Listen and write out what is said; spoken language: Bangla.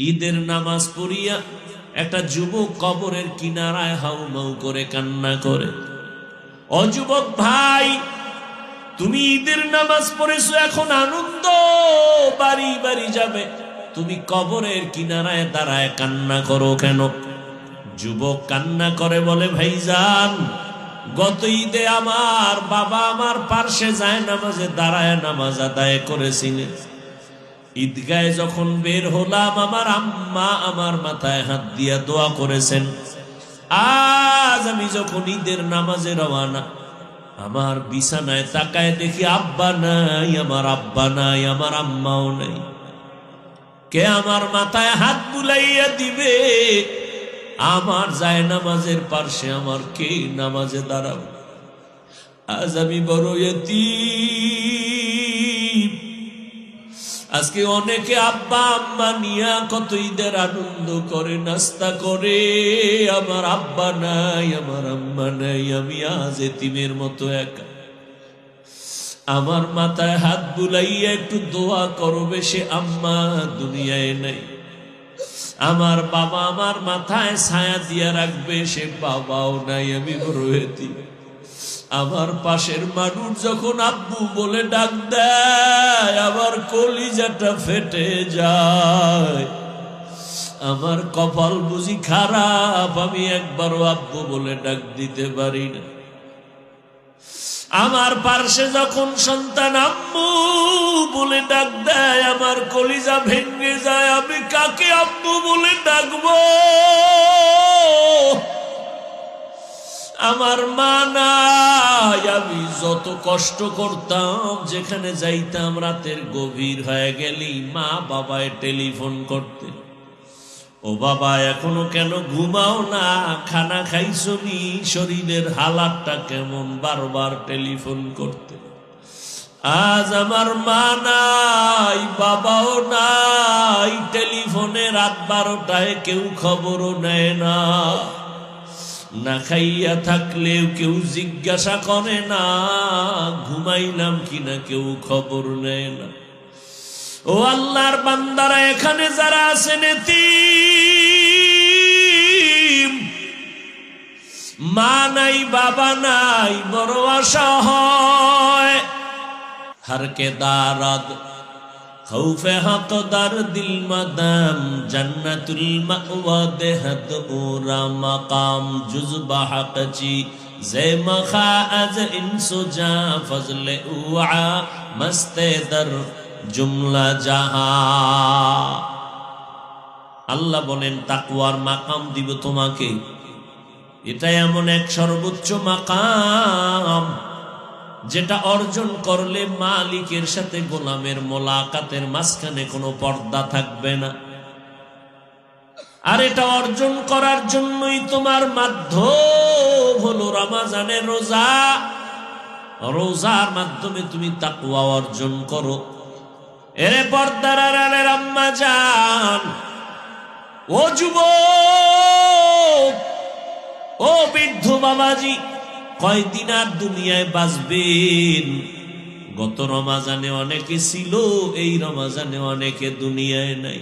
ঈদের নামাজ পড়িয়া একটা যুবক কবরের কিনারায় হাউমাউ করে কান্না করে। অযুবক ভাই, তুমি ঈদের নামাজ পড়েছো, এখন আনন্দ, বাড়ি বাড়ি যাবে। তুমি কবরের কিনারায় দাঁড়ায় কান্না করো কেন? যুবক কান্না করে বলে, ভাইজান, গত ঈদে আমার বাবা আমার পার্শ্বে যায় নামাজে, দাঁড়ায় নামাজ আদায় করেছিলেন। ঈদগায় যখন বের হলাম, আমার আম্মা আমার মাথায় হাত দিয়া দোয়া করেছেন, আজ আমি যখন ঈদের নামাজে রওয়ানা, আমার বিছানায় তাকায় দেখি আব্বা নাই, আমার আব্বা নাই, আমার আম্মাও নাই। কে আমার মাথায় হাত বুলাইয়া দিবে? আমার যায় নামাজের পার্শ্বে, আমার কে নামাজে দাঁড়াবো? আজ আমি বড় এতিম। আজকে অনেকে আব্বা, আম্মা নিয়া কত ঈদের আনন্দ করে, নাস্তা করে। আমার আব্বা নাই, আমার আম্মা নাই, আমি আজ এতিমের মতো একা। আমার মাথায় হাত বুলাইয়া একটু দোয়া করবে সে আম্মা, দুনিয়ায় নাই। আমার বাবা আমার মাথায় ছায়া দিয়া রাখবে, সে বাবাও নাই, আমি এতিম। আমার পাশের মানুষ যখন আব্বু বলে ডাক দেয়, আমার কলিজাটা ফেটে যায়। আমার কপাল বুঝি খারাপ, আমি একবারও আব্বু বলে ডাক দিতে পারি না। আমার পার্শ্বে যখন সন্তান আম্মু বলে ডাক দেয়, আমার কলিজা ভেঙে যায়, আমি কাকে আম্মু বলে ডাকবো? আমার মা নাই। আমি যত কষ্ট করতাম, যেখানে যাইতাম, রাতের গভীর হয়ে গেলি, মা বাবায় টেলিফোন করতে। ও বাবা, এখনও কেন ঘুমাও না? খানা খাইছো নি? শরীরের হালাতটা কেমন? বারবার টেলিফোন করতে। আজ আমার মা নাই, বাবাও নাই, টেলিফোনে রাত বারোটায় কেউ খবরও নেয় না। না খাইয়া থাকলেও কেউ জিজ্ঞাসা করে না, ঘুমাইলাম কিনা কেউ খবর নেয় না। ও আল্লাহর বান্দারা, এখানে যারা আছেন মা নাই, বাবা নাই, বড় আশা হয়। হারকে দারাদ খৌফে হাত দার দিল মাদাম, জান্নাতুল মাওয়া দেহদ ওরা মাকাম। জুজবা হাকচি মখা আজ ইনসু যা ফজলে উআ মস্তে দর জুমলা জাহা। আল্লাহ বলেন তাকুয়ার মাকাম দিব তোমাকে। এটা এমন এক সর্বোচ্চ মাকাম। যেটা অর্জন করলে মালিকের সাথে গোলামের মোলাকাতের মাঝখানে কোনো পর্দা থাকবে না। আর এটা অর্জন করার জন্যই তোমার মাধ্যম হলো রমাজানের রোজা। রোজার মাধ্যমে তুমি তাকুয়া অর্জন করো। এরে পর্দার আড়ালের আম্মা যান ও যুবক, ও বৃদ্ধ বাবাজি কয়দিন আর দুনিয়ায় বাঁচবেন? গত রমাজানে অনেকে ছিল এই রমাজানে অনেকে দুনিয়ায় নাই।